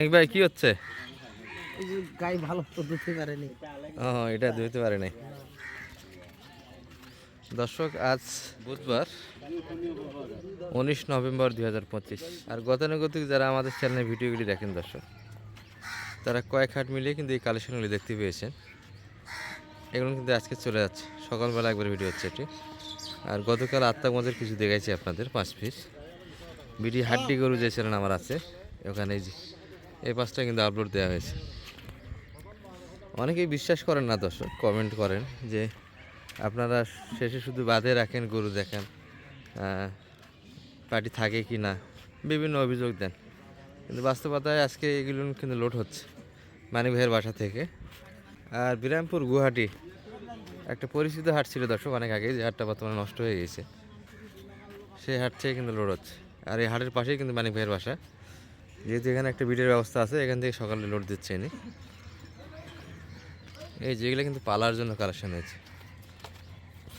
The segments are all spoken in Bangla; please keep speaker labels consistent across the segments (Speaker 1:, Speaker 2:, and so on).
Speaker 1: ভাই কি হচ্ছে?
Speaker 2: গাই ভালো তো ধুতে পারেনি।
Speaker 1: ও এটা ধুতে পারে নাই দর্শক আজ বুধবার উনিশ নভেম্বর দুই হাজার পঁচিশ। আর গতানুগতিক যারা আমাদের চ্যানেলে ভিডিওগুলি দেখেন দর্শক তারা কয়েক হাট মিলিয়ে কিন্তু এই কালেকশনগুলি দেখতে পেয়েছেন। এগুলো কিন্তু আজকে চলে যাচ্ছে। সকালবেলা একবার ভিডিও হচ্ছে এটি। আর গতকাল আত্মাগঞ্জের কিছু দেখাইছি আপনাদের পাঁচ পিস বিডি হাড্ডি গরু যে চ্যানেল আমার আছে ওখানে যে এই পাঁচটা কিন্তু আপলোড দেওয়া হয়েছে। অনেকেই বিশ্বাস করেন না দর্শক কমেন্ট করেন যে আপনারা শেষে শুধু বাঁধে রাখেন, গরু দেখেন পার্টি থাকে কি না, বিভিন্ন অভিযোগ দেন। কিন্তু বাস্তবতায় আজকে এগুলো কিন্তু লোড হচ্ছে মানিক ভাইয়ের বাসা থেকে। আর বিরামপুর গুয়াহাটি, একটা পরিচিত হাট ছিল দর্শক, অনেক আগে যে হাটটা বর্তমানে নষ্ট হয়ে গেছে। সেই হাট থেকে কিন্তু লোড হচ্ছে। আর এই হাটের পাশেই কিন্তু মানিক ভাইয়ের বাসা। যেহেতু এখানে একটা বিটের ব্যবস্থা আছে, এখান থেকে সকালে লোড দিচ্ছে এনে এই যেগুলো কিন্তু পালার জন্য কালেকশন হয়েছে।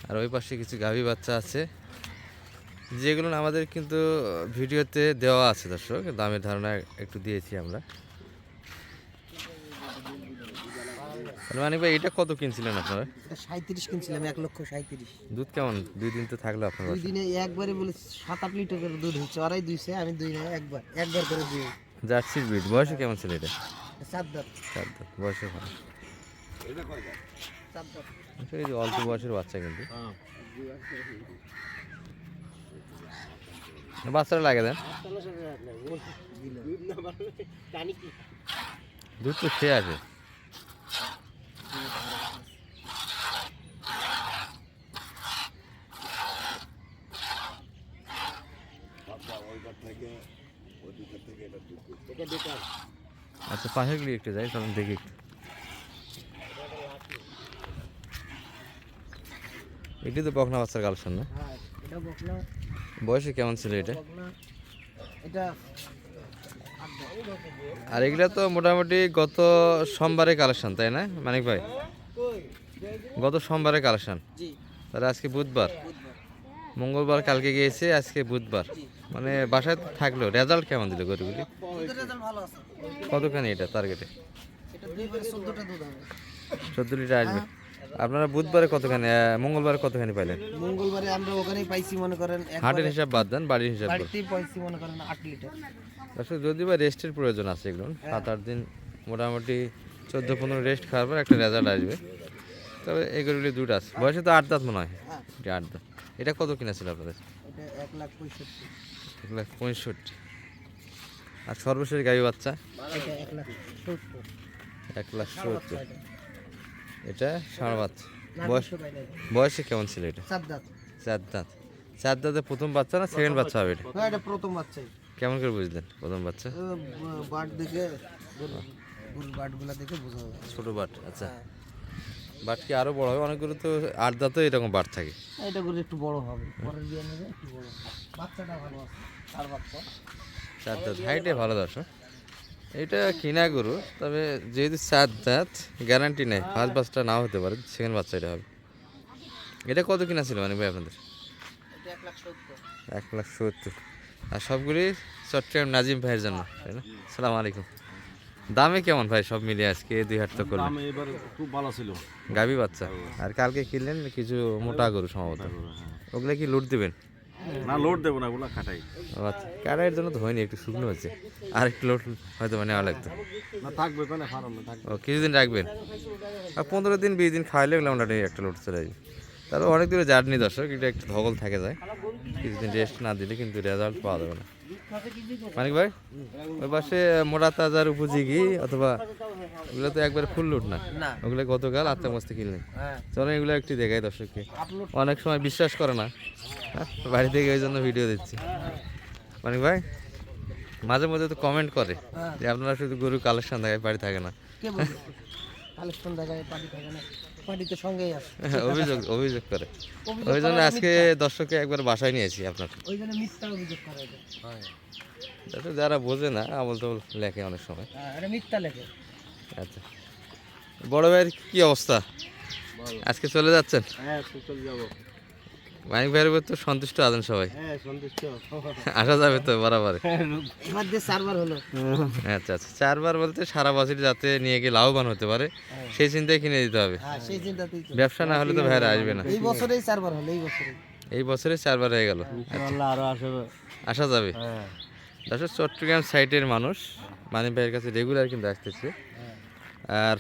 Speaker 1: আর ওই পাশে কিছু গাভী বাচ্চা আছে, যেগুলো আমাদের কিন্তু, ভিডিওতে দেওয়া আছে দর্শক, দামের ধারণা একটু দিয়েছি আমরা। মানে ভাই এটা কত কিনছিলেন আপনারা?
Speaker 2: এটা সাঁত্রিশ কিনছিলাম এক লক্ষ সাঁত্রিশ
Speaker 1: দুধ কেমন? দুই দিন তো থাকল আপনার
Speaker 2: দুই দিনে একবারে বলে সাত আট লিটার করে দুধ হচ্ছে ওরাই দুইছে আমি দুই না একবার একবার করে দুই।
Speaker 1: জার্সির বিট বয়সে কেমন ছিল এটা?
Speaker 2: চার দাঁত।
Speaker 1: চার দাঁত বয়সে ভালো। আচ্ছা, এই যে অল্প বয়সের বাচ্চা কিন্তু। বাচ্চারা লাগে দেন। দুধ তো খেয়ে আসে
Speaker 2: এটা বেকার।
Speaker 1: আচ্ছা গুলি একটু যাই তখন দেখি একটু। এটি তো বকনা বাচ্চার কালেকশন না?
Speaker 2: হ্যাঁ
Speaker 1: বয়সে কেমন ছিল এটা? আর এগুলা তো মোটামুটি গত সোমবারে কালেকশন তাই না মানিক ভাই? গত সোমবারে কালেকশন তাহলে আজকে বুধবার?
Speaker 2: বুধবার।
Speaker 1: মঙ্গলবার কালকে গিয়েছে আজকে বুধবার। মানে বাসায় থাকল রেজাল্ট কেমন দিল গরুগুলি? কতখানি এটা টার্গেটে চোদ্দ লিটার আসবে। আপনারা বুধবারে কতখানি মঙ্গলবারে কতখানি পাইলেন?
Speaker 2: মঙ্গলবারে আমরা ওখানেই পাইছি মনে করেন
Speaker 1: হাটের হিসাব বাদ দেন বাড়ির হিসাব
Speaker 2: পাইছি মনে করেন আট লিটার
Speaker 1: আসলে যদি বা রেস্টের প্রয়োজন আছে এগুলো সাত আট দিন মোটামুটি চোদ্দ পনেরো রেস্ট খাওয়ার পর একটা রেজাল্ট আসবে। তবে এগুলি দুটো আছে। বয়সে তো আট দাঁত মনে হয়?
Speaker 2: হ্যাঁ।
Speaker 1: আট দাঁত। এটা কত কিনা ছিল আপনাদের?
Speaker 2: এটা এক লাখ পঁয়ষট্টি।
Speaker 1: এক লাখ পঁয়ষট্টি। আর সর্বশেষ গাভী বাচ্চা?
Speaker 2: এক লাখ সত্তর। এটা।
Speaker 1: ষাঁড় বাচ্চা। বয়স বয়সে কেমন ছিল এটা?
Speaker 2: চার দাঁত।
Speaker 1: চার দাঁত। চার দাঁতে প্রথম বাচ্চা না সেকেন্ড বাচ্চা হবে এটা?
Speaker 2: হ্যাঁ এটা প্রথম বাচ্চাই।
Speaker 1: কেমন করে বুঝলেন প্রথম বাচ্চা?
Speaker 2: বাট দেখে বাটগুলা দেখে বোঝা
Speaker 1: ছোট বাট আচ্ছা।
Speaker 2: হ্যাঁ।
Speaker 1: বাট কি আরও বড় হবে? অনেকগুলো তো আট দাঁতও এরকম বাট থাকে।
Speaker 2: এটা গরু একটু বড় হবে। পরের বিয়ে নেবে একটু বড়। বাচ্চাটা ভালো আছে আর বাচ্চা
Speaker 1: চার দাঁত হাইটে ভালো দর্শক। এটা কিনা গরু তবে যেহেতু চার দাঁত গ্যারান্টি নেই। ফার্স্ট বাচ্চা নাও হতে পারে সেকেন্ড বাচ্চা এটা হবে। এটা কত কিনা ছিল মানে ভাই আপনাদের?
Speaker 2: এক লাখ সত্তর।
Speaker 1: এক লাখ সত্তর। আর সবগুলি চট্টগ্রাম নাজিম ভাইয়ের জন্য তাই না? সালাম আলাইকুম। দামে কেমন ভাই সব মিলিয়ে আজকে দুই হাট তো করলেন?
Speaker 3: দাম এবার খুব ভালো ছিল।
Speaker 1: গাবি বাচ্চা। আর কালকে কিনলেন কিছু মোটা গরু সম্ভবত। ওগুলো কি লুট দিবেন?
Speaker 3: না লোড দেবো না ওগুলো খাটাই।
Speaker 1: ও আচ্ছা কাটাইয়ের জন্য তো হয়নি একটু শুকনো হয়েছে আর একটু লোট হয়তো মানে নেওয়া লাগতো।
Speaker 3: না থাকবে তাহলে ফার্মে থাকবে।
Speaker 1: ও কিছুদিন রাখবেন? আর পনেরো দিন বিশ দিন খাওয়াইলে ওগুলো মোটামুটি একটা লোট চলে যাবে তারপর অনেক দূরে জার্নি দর্শক এটা একটু ধকল থাকে যায়। কিছুদিন রেস্ট না দিলে কিন্তু রেজাল্ট পাওয়া যাবে না। মানিক ভাই ওই পাশে মোটা তাজার উপযোগী অথবা ওগুলো তো একবার ফুল লুট না? ওগুলো গতকাল আটটা মস্তে কিনলেন।
Speaker 2: হ্যাঁ।
Speaker 1: চলো এগুলো একটু দেখাই দর্শককে। অনেক সময় বিশ্বাস করে না। হ্যাঁ, বাড়ি থেকে ওই জন্য ভিডিও দিচ্ছি। মানিক ভাই মাঝে মধ্যে তো কমেন্ট করে
Speaker 2: হ্যাঁ।
Speaker 1: যে আপনারা শুধু গরু কালেকশন দেখায় বাড়ি থাকে না।
Speaker 2: কালেকশন দেখায় পার্টি থাকে না। সঙ্গেই আছে
Speaker 1: অভিযোগ অভিযোগ করে।
Speaker 2: অভিযোগ
Speaker 1: ওই জন্য আজকে দর্শককে একবার বাসায় নিয়েছি আপনার
Speaker 2: ওই জন্য মিথ্যা অভিযোগ করে
Speaker 1: যারা বোঝে না আমল তবল লেখে অনেক সময়।
Speaker 2: হ্যাঁ মিথ্যা লেখে।
Speaker 1: আচ্ছা। বড় ভাইয়ের কি অবস্থা? আজকে চলে যাচ্ছেন?
Speaker 3: হ্যাঁ চলে যাব।
Speaker 1: মানিক ভাইয়ের উপর তো সন্তুষ্ট আছেন সবাই।
Speaker 3: হ্যাঁ
Speaker 1: আসা যাবে তো বরাবর।
Speaker 2: চারবার হলো।
Speaker 1: আচ্ছা আচ্ছা। চারবার বলতে সারা বছর যাতে নিয়ে গিয়ে লাভবান হতে পারে সেই চিন্তায় কিনে দিতে হবে।
Speaker 2: হ্যাঁ সেই চিন্তাতেই তো।
Speaker 1: ব্যবসা না হলে তো ভাইরা আসবে না।
Speaker 2: এই বছরেই চারবার হলো এই বছরে
Speaker 1: এই বছরে চারবার হয়ে গেল। আসা যাবে।
Speaker 3: হ্যাঁ।
Speaker 1: দর্শক চট্টগ্রাম সাইটের মানুষ মানিক ভাইয়ের কাছে রেগুলার কিন্তু আসতেছে। আর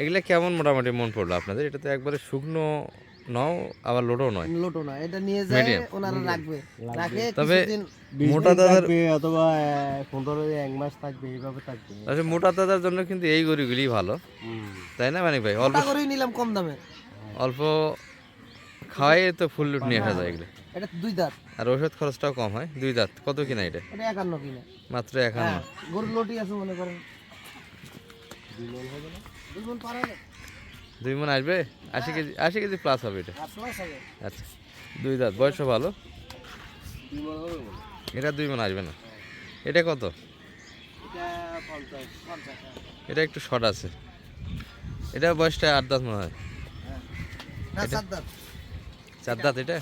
Speaker 1: এগুলা কেমন মোটামুটি মন পড়ল আপনাদের? এটা তো একবারে শুকনো নও আবার লোডও নয়।
Speaker 2: লোটো না এটা নিয়ে যায় ওনারা রাখবে। রাখে
Speaker 1: তবে মোটা দাদার
Speaker 3: অথবা পনেরো এক মাস থাকবে এইভাবে থাকবে।
Speaker 1: আসলে মোটা দাদার জন্য কিন্তু এই গরুগুলি ভালো। তাই না মানিক ভাই? অল্প
Speaker 2: করেই নিলাম কম দামে।
Speaker 1: অল্প খাওয়াই তো ফুল লুট নিয়ে আসা যায় এগুলো।
Speaker 2: এটা দুই দাঁত।
Speaker 1: আর ওষুধ খরচটাও কম হয় দুই দাঁত। কত কিনা এটা?
Speaker 2: এটা একান্ন কিনা।
Speaker 1: মাত্র একান্ন।
Speaker 2: হ্যাঁ গরুর লোটি আছে মনে করেন। দুই মন পার হবে
Speaker 1: দুই মন আসবে? আশি কেজি আশি কেজি প্লাস হবে এটা?
Speaker 2: হবে।
Speaker 1: আচ্ছা দুই দাঁত বয়সও ভালো? এটা দুই মন আসবে না? এটা কত?
Speaker 2: এটা হ্যাঁ।
Speaker 1: একটু শর্ট আছে। এটা বয়সটা আট দাঁত মনে হয়। চার দাঁত এটা।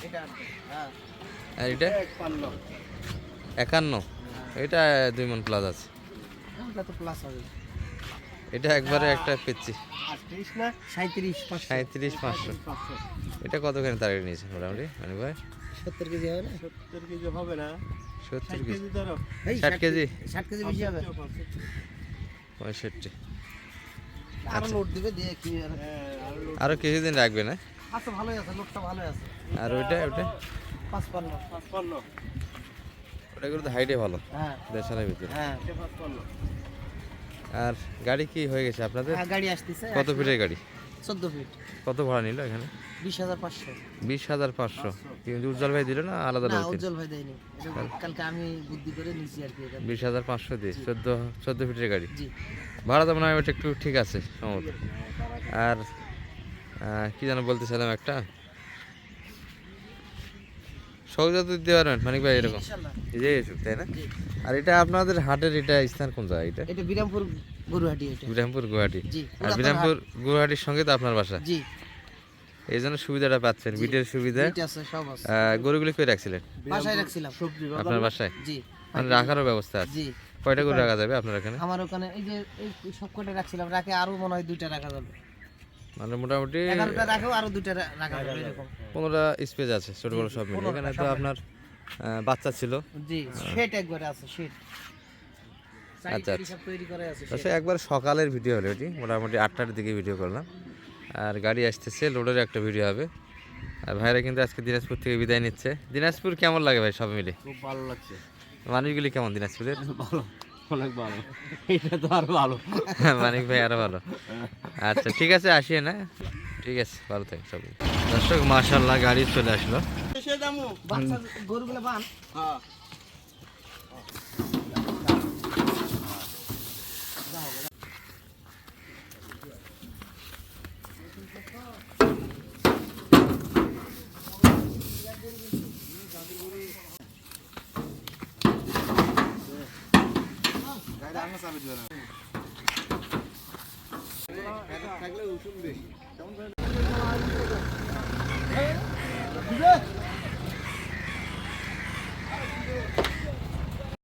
Speaker 2: হ্যাঁ।
Speaker 1: আর এটা? একান্ন। এটা দুই মন প্লাস আছে।
Speaker 2: প্লাস হবে।
Speaker 1: এটা একবারে একটা পেচ্ছি।
Speaker 2: না সাঁত্রিশ পাঁচশো।
Speaker 1: এটা কতখানি টার্গেট নিয়েছে মোটামুটি মানে ভাই?
Speaker 2: সত্তর কেজি হবে না?
Speaker 3: সত্তর কেজি হবে না।
Speaker 1: সত্তর কেজি।
Speaker 3: ধরো।
Speaker 1: ষাট কেজি?
Speaker 2: ষাট কেজি বেশি হবে।
Speaker 1: পঁয়ষট্টি।
Speaker 2: আরও লোড দিবে দিয়ে কি আর
Speaker 1: কিছুদিন রাখবে না?
Speaker 2: আচ্ছা ভালোই আছে লোডটা ভালোই আছে।
Speaker 1: আর ওইটা ওইটা?
Speaker 2: পাঁচপান্ন।
Speaker 3: পাঁচপান্ন।
Speaker 1: ওটা কিন্তু হাইটে ভালো।
Speaker 2: হ্যাঁ।
Speaker 1: দেড়শালের ভিতরে।
Speaker 2: হ্যাঁ।
Speaker 3: পাঁচপান্ন।
Speaker 1: আর গাড়ি কি হয়ে গেছে আপনাদের?
Speaker 2: হ্যাঁ, গাড়ি আসতেছে।
Speaker 1: কত ফিটের গাড়ি?
Speaker 2: চোদ্দ ফিট।
Speaker 1: কত ভাড়া নিল এখানে?
Speaker 2: বিশ হাজার পাঁচশো।
Speaker 1: বিশ হাজার পাঁচশো। কিন্তু উজ্জ্বল ভাই দিল না আলাদা
Speaker 2: না
Speaker 1: লোক
Speaker 2: উজ্জ্বল ভাই দেয়নি। কালকে আমি বুদ্ধি করে নিছি আর কি
Speaker 1: বিশ হাজার পাঁচশো দিয়ে? চোদ্দ চোদ্দ ফিটের গাড়ি?
Speaker 2: জি।
Speaker 1: ভাড়া তো মনে হয় একটু ঠিক আছে সম্ভবত। আর কি যেন বলতেছিলাম একটা? সহজে তো দিতে পারবেন মানিক ভাই এরকম। এই যে এসব, তাই না? আর এটা আপনাদের হাটের এটা স্থান কোন জায়গা এটা?
Speaker 2: এটা বিরামপুর গরুহাটি এটা।
Speaker 1: বিরামপুর গুয়াহাটি আর বিরামপুর গুয়াহাটির সঙ্গে তো আপনার বাসা।
Speaker 2: জি।
Speaker 1: এই জন্য সুবিধাটা পাচ্ছেন বিটের সুবিধা।
Speaker 2: সব আছে।
Speaker 1: গরুগুলি কই রাখছিলেন?
Speaker 2: বাসায় রাখছিলাম।
Speaker 3: সবজি
Speaker 1: আপনার বাসায়?
Speaker 2: জি।
Speaker 1: মানে রাখারও ব্যবস্থা আছে।
Speaker 2: জি।
Speaker 1: কয়টা গরু রাখা যাবে আপনার এখানে
Speaker 2: আমার ওখানে এই যে এই সব কটা রাখছিলাম রাখে আরও মনে হয় দুইটা রাখা যাবে।
Speaker 1: মানে মোটামুটি
Speaker 2: এগারোটা রাখেও আরও দুইটা রাখা যাবে এরকম।
Speaker 1: পনেরোটা স্পেস আছে ছোট বড় সব মিলে এখানে তো আপনার বাচ্চা ছিল।
Speaker 2: জি শেট একবারে আছে শেট
Speaker 1: আচ্ছা,
Speaker 2: আচ্ছা। সব তৈরি করে আছে
Speaker 1: আচ্ছা একবার সকালের ভিডিও হলো এটি। মোটামুটি আটটার দিকে ভিডিও করলাম। আর গাড়ি আসতেছে লোডের একটা ভিডিও হবে। আর ভাইরা কিন্তু আজকে দিনাজপুর থেকে বিদায় নিচ্ছে। দিনাজপুর কেমন লাগে ভাই সব মিলে
Speaker 3: খুব ভালো লাগছে।
Speaker 1: মানুষগুলি কেমন দিনাজপুরের?
Speaker 3: ভালো। অনেক ভালো। এটা তো আরও ভালো।
Speaker 1: মানিক ভাই আরও ভালো। আচ্ছা ঠিক আছে আসিয়ে না? ঠিক আছে, ভালো থাক, সব। দর্শক মাশাল্লাহ গাড়ি চলে আসলো।
Speaker 2: কোনো চাপে দিবে না
Speaker 3: থাকলে উঠুন বেশি কেমন